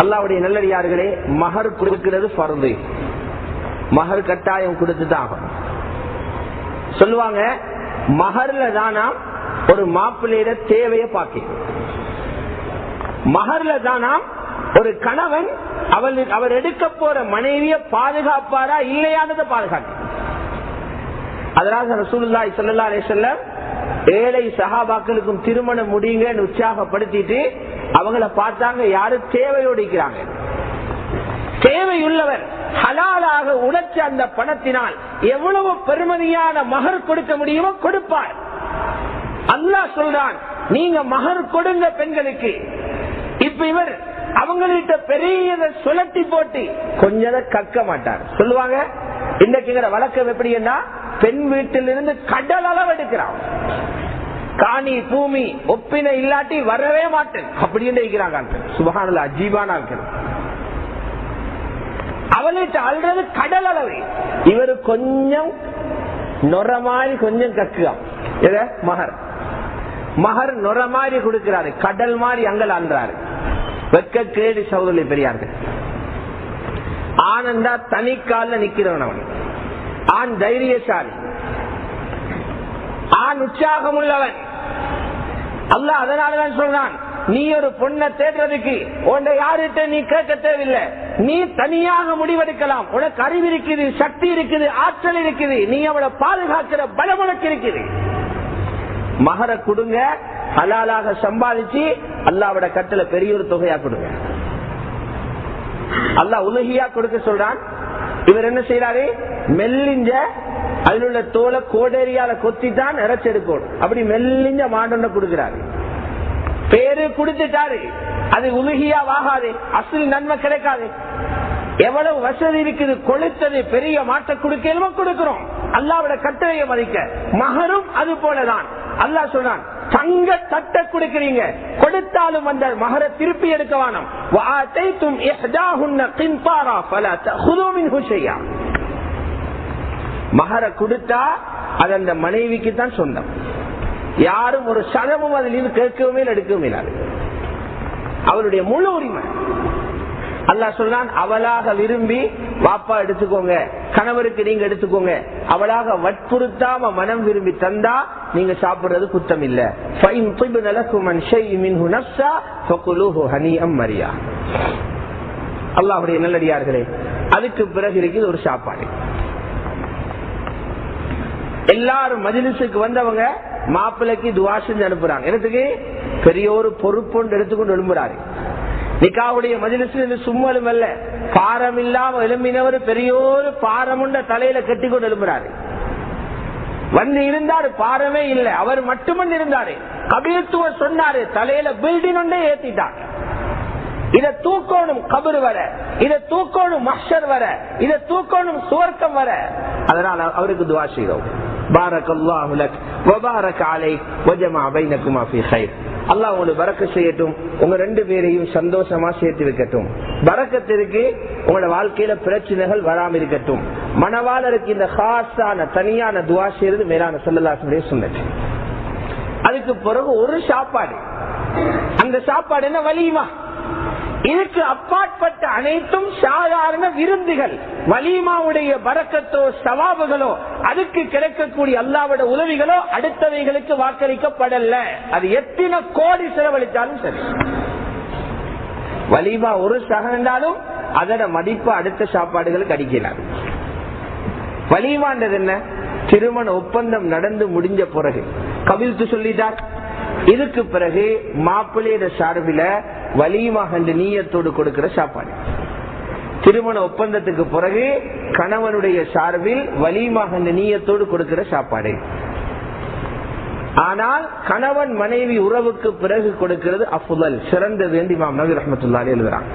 அல்லாவுடைய நல்லடியார்களே மகர் கொடுக்கிறது பருது மகர் கட்டாயம் கொடுத்துதான். சொல்லுவாங்க மகர்ல தானா ஒரு மாப்பிள்ளையிட தேவைய பார்க்க. மகர்ல தானா ஒரு கணவன் அவள் அவர் எடுக்க போற மனைவிய பாதுகாப்பாரா இல்லையானதை பாதுகாக்க. அதனால ரசூலுல்லாஹி ஸல்லல்லாஹு அலைஹி ஏழை சஹாபாக்களுக்கும் திருமணம் முடியுங்கன்னு உற்சாகப்படுத்திட்டு அவங்கள பார்த்தாங்க யாரு? தேவையோடு இருக்கிறாங்க. தேவையுள்ளவர் ஹலாலாக உழைச்ச அந்த பணத்தினால் எவ்வளவு பெருமதியான மகர் கொடுக்க முடியுமோ கொடுப்பார். அல்லா சொல்றான் நீங்க மகர் கொடுங்க பெண்களுக்கு. இப்ப இவர் அவங்கள்ட்ட பெரியத சுழட்டி போட்டு கொஞ்சத கக்க மாட்டார். சொல்லுவாங்க இன்னைக்குங்கிற வழக்கம் எப்படின்னா பெண் வீட்டிலிருந்து கடல் அளவு எடுக்கிறான். காணி பூமி ஒப்பினை இல்லாட்டி வரவே மாட்டேன். அப்படின்னு இருக்கிறாங்க சுபகானல அஜீபானா இருக்கிறது அவளுக்கு அல்றது கடல் அளவு. இவரு கொஞ்சம் நொற மாதிரி கொஞ்சம் கக்குகாம் எத? மகர். மகர் நொற மாதிரி கொடுக்கிறாரு. கடல் மாதிரி அங்கல் அன்றாரு வெக்க கேடு சௌதரி பெரியார்கள். ஆனந்தா தனிக்கால நிக்கிறவன் அவன். ஆண் தைரியசாலி. ஆண் உற்சாகம் உள்ளவன் அல்ல அதனாலதான் சொல்றான் நீ ஒரு பொண்ணை தேடுறதுக்கு உன்னை யாருகிட்ட நீ கேட்க தேவையில்லை. நீ தனியாக முடிவெடுக்கலாம். உனக்கு அறிவு இருக்குது சக்தி இருக்குது ஆற்றல் இருக்குது. நீ அவளை பாதுகாக்கிற பலம் உனக்கு இருக்குது. மகர கொடுங்க ஹலாலாக சம்பாதிச்சு அல்லாவோட கட்டளை பெரிய ஒரு தொகையா கொடுங்க. அல்லா உலகியா கொடுக்க சொல்றான். இவர் என்ன செய்யறாரு மெல்லிஞ்ச அதில் உள்ள தோலை கோடேரியால கொத்தித்தான் இறைச்செடுக்கணும் அப்படி மெல்லிஞ்ச மாண்டொன்ன கொடுக்கிறாரு. பேரு கொடுத்துட்டாரு. அது உலகியா வாகாது அசில் நன்மை கிடைக்காது. எவ்வளவு வசதி இருக்குது. கொளுத்தது பெரிய மாட்ட கொடுக்கலுமோ கொடுக்கிறோம். அல்லாவோட கட்டளையை மதிக்க. மகரும் அது போலதான். அல்லா சொல்றான் தங்க தட்ட கொடுக்கிறீங்க. கொடுத்தாலும் அந்த மகர திருப்பி எடுக்க வேணும். மகர கொடுத்தா அது அந்த மனைவிக்கு தான் சொந்தம். யாரும் ஒரு சதமும் அதில் கேட்கவுமே எடுக்கவுமே இல்லாது அவருடைய முழு உரிமை. அல்லா சொல்றான் அவளாக விரும்பி வாப்பா எடுத்துக்கோங்க கணவருக்கு நீங்க எடுத்துக்கோங்க அவளாக வற்புறுத்தாம மனம் விரும்பி தந்தா நீங்க சாப்பிடுறது குத்தம் இல்ல. அல்லாவுடைய நல்லடியார்களே அதுக்கு பிறகு இருக்குது ஒரு சாப்பாடு. எல்லாரும் மஜிலிசுக்கு வந்தவங்க மாப்பிள்ளைக்கு துவா செஞ்சு அனுப்புறாங்க. எனக்கு பெரிய ஒரு பொறுப்பு எடுத்துக்கொண்டு எழும்புறாரு. நிக்காவுடைய மஜிலிசு சும்மலும் அல்ல பாரம் இல்லாம எழும்பினவர் பெரிய ஒரு பாரமுண்ட தலையில கட்டி கொண்டு எழும்புறாரு. வந்து இருந்தாரு பாரமே இல்லை. அவர் மட்டுமன் இருந்தாரு. கபிலத்துவம் சொன்னாரு தலையில பில்டிங் ஒன்றே ஏத்திட்டார். இத தூக்கணும் கபர் வர. இத தூக்கணும் மஷர் வர. இத தூக்கணும் சுவர்க்கம் வர. அதனால அவருக்கு துவா செய்தோம். பாரக் அல்லாஹ் லக் வபாரக் அலைக் வஜமா பைனகுமா ஃபீ கைர். அல்லாஹ் உங்களுக்கு பறக்க செய்யட்டும். உங்க ரெண்டு பேரையும் சந்தோஷமா சேர்த்து வைக்கட்டும். பறக்கத்திற்கு உங்களோட வாழ்க்கையில பிரச்சனைகள் வராம இருக்கட்டும். மனவாளருக்கு இந்த ஹாஸான தனியான துவா செய்யறது மேலான சொல்லலாசனுடைய சொன்னது அதுக்கு பிறகு ஒரு சாப்பாடு. அந்த சாப்பாடு என்ன வலியுமா? இதுக்கு அப்பாற்பட்ட அனைத்தும் சாதாரண விருந்துகள். வலிமாவுடைய பறக்கத்தோ சவாபுகளோ அதுக்கு கிடைக்கக்கூடிய அல்லாவோட உதவிகளோ அடுத்தவைகளுக்கு வாக்களிக்கப்படல. அது எத்தனை கோடி செலவழித்தாலும் சரி. வலிமா ஒரு சகண்டாலும் அதோட மதிப்பு அடுத்த சாப்பாடுகளுக்கு அடிக்கிறார் வலிமான்றது என்ன? திருமண ஒப்பந்தம் நடந்து முடிஞ்ச பிறகு. கவிழ்த்து சொல்லிட்டார். இதுக்கு பிறகு மாப்பிள்ளையோட சார்பில வலியுமாக நீயத்தோடு கொடுக்கிற சாப்பாடு. திருமண ஒப்பந்தத்துக்கு பிறகு கணவனுடைய சார்பில் வலியுமாக நீயத்தோடு கொடுக்கிற சாப்பாடு. ஆனால் கணவன் மனைவி உறவுக்கு பிறகு கொடுக்கிறது அஃபுதல் சிறந்தது என்று இமாம் நபி ரஹமத்துல்லாலே எழுதுறாங்க